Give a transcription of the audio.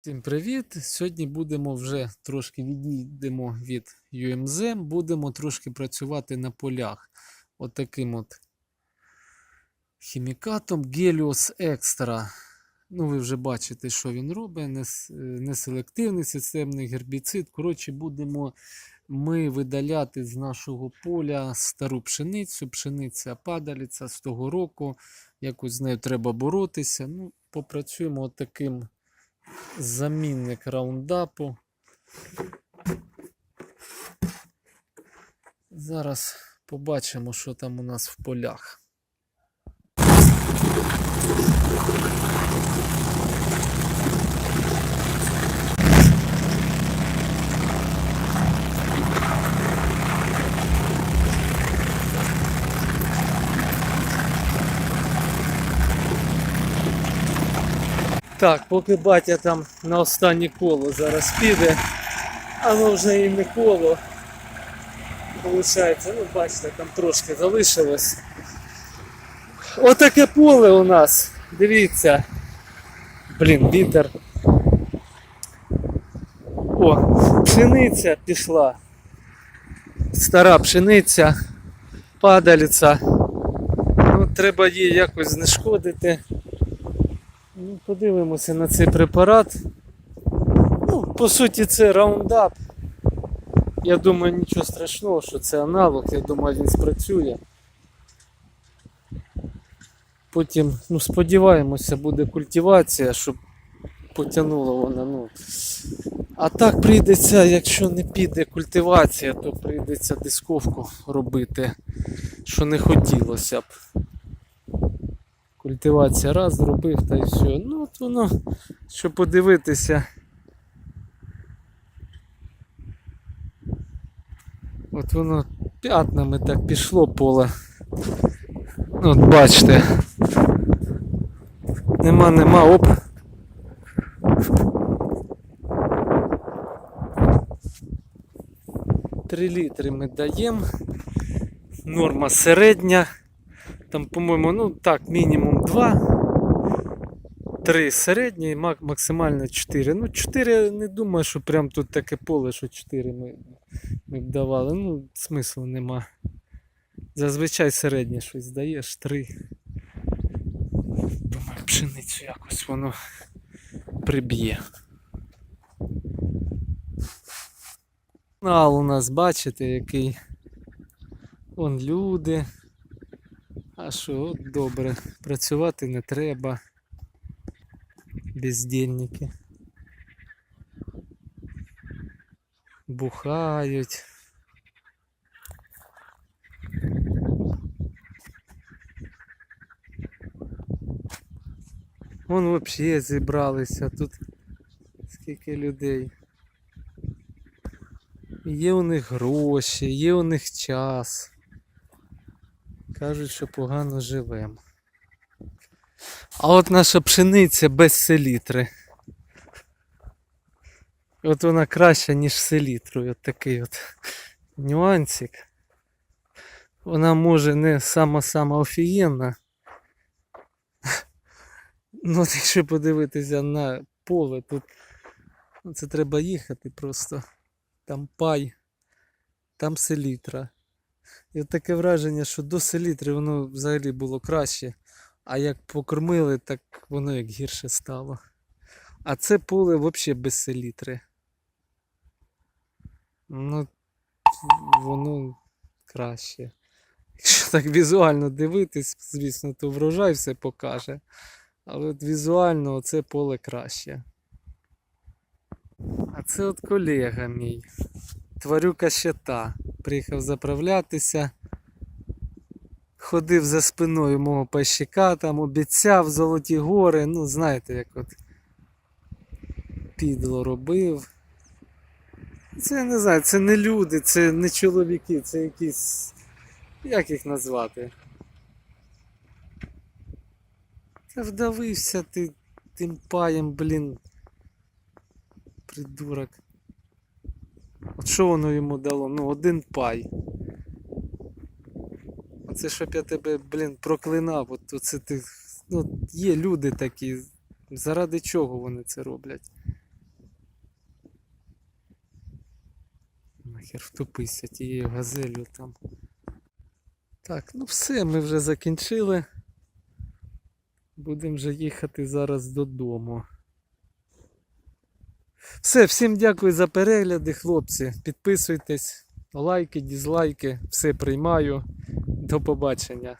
Всім привіт! Сьогодні будемо вже трошки відійдемо від UMZ, будемо трошки працювати на полях. Отаким от, хімікатом Helios Extra. Ну, ви вже бачите, що він робить. Е, Неселективний системний гербіцид. Коротше, будемо ми видаляти з нашого поля стару пшеницю. Пшениця падаліця з того року. Якось з нею треба боротися. Ну, попрацюємо отаким замінник раундапу. Зараз побачимо, що там у нас в полях. Так, поки батя там на останнє коло зараз піде, а ну вже і не коло. Получається, ну бачите, там трошки залишилось. Отаке поле у нас. Дивіться. Блін, вітер. О, пшениця пішла. Стара пшениця, падаліця. Ну, треба її якось знешкодити. Ну, подивимося на цей препарат. Ну, по суті, це раундап. Я думаю, нічого страшного, що це аналог, я думаю, він спрацює. Потім, ну, сподіваємося, буде культивація, щоб потягнуло воно. Ну. А так прийдеться, якщо не піде культивація, то прийдеться дисковку робити, що не хотілося б. Культивація раз зробив та й все. Ну от воно, щоб подивитися. От воно п'ятнами так пішло поле. Ну, От бачите. Нема, нема, оп. Три літри ми даємо. Норма середня. Там, по-моєму, ну так, мінімум 2. 3 середні, мак- максимально 4. Ну, 4 не думаю, що прям тут таке поле, що 4 ми, ми б давали. Ну, смислу нема. Зазвичай середнє щось даєш 3. Думаю, пшеницю якось воно приб'є. Канал у нас, бачите, який. Вон люди. А що, от добре, працювати не треба. Бездельники. Бухають. Вон взагалі зібралися тут скільки людей. Є у них гроші, є у них час. Кажуть, що погано живемо. А от наша пшениця без селітри. От вона краща, ніж селітру. От такий от нюансик. Вона може не сама-сама офігенна. Ну, якщо подивитися на поле, тут ну, це треба їхати просто. Там пай, там селітра. І таке враження, що до селітри воно взагалі було краще. А як покормили, так воно як гірше стало. А це поле взагалі без селітри. Ну, воно краще. Якщо так візуально дивитись, звісно, то врожай все покаже. Але от візуально це поле краще. А це от колега мій. Тварюка ще та. Приїхав заправлятися. Ходив за спиною мого пащика, там обіцяв золоті гори. Ну, знаєте, як от підло робив. Це не знаю, це не люди, це не чоловіки, це якісь. Як їх назвати? Та вдавився ти тим паєм, блін. Придурок. От що воно йому дало? Ну, один пай. Оце щоб я тебе, блін, проклинав. От, це ти, ну, Є люди такі, заради чого вони це роблять? Нахер втупися тією газелью там. Так, ну все, ми вже закінчили. Будемо вже їхати зараз додому. Все, всім дякую за перегляди, хлопці. Підписуйтесь, лайки, дізлайки, все приймаю. До побачення.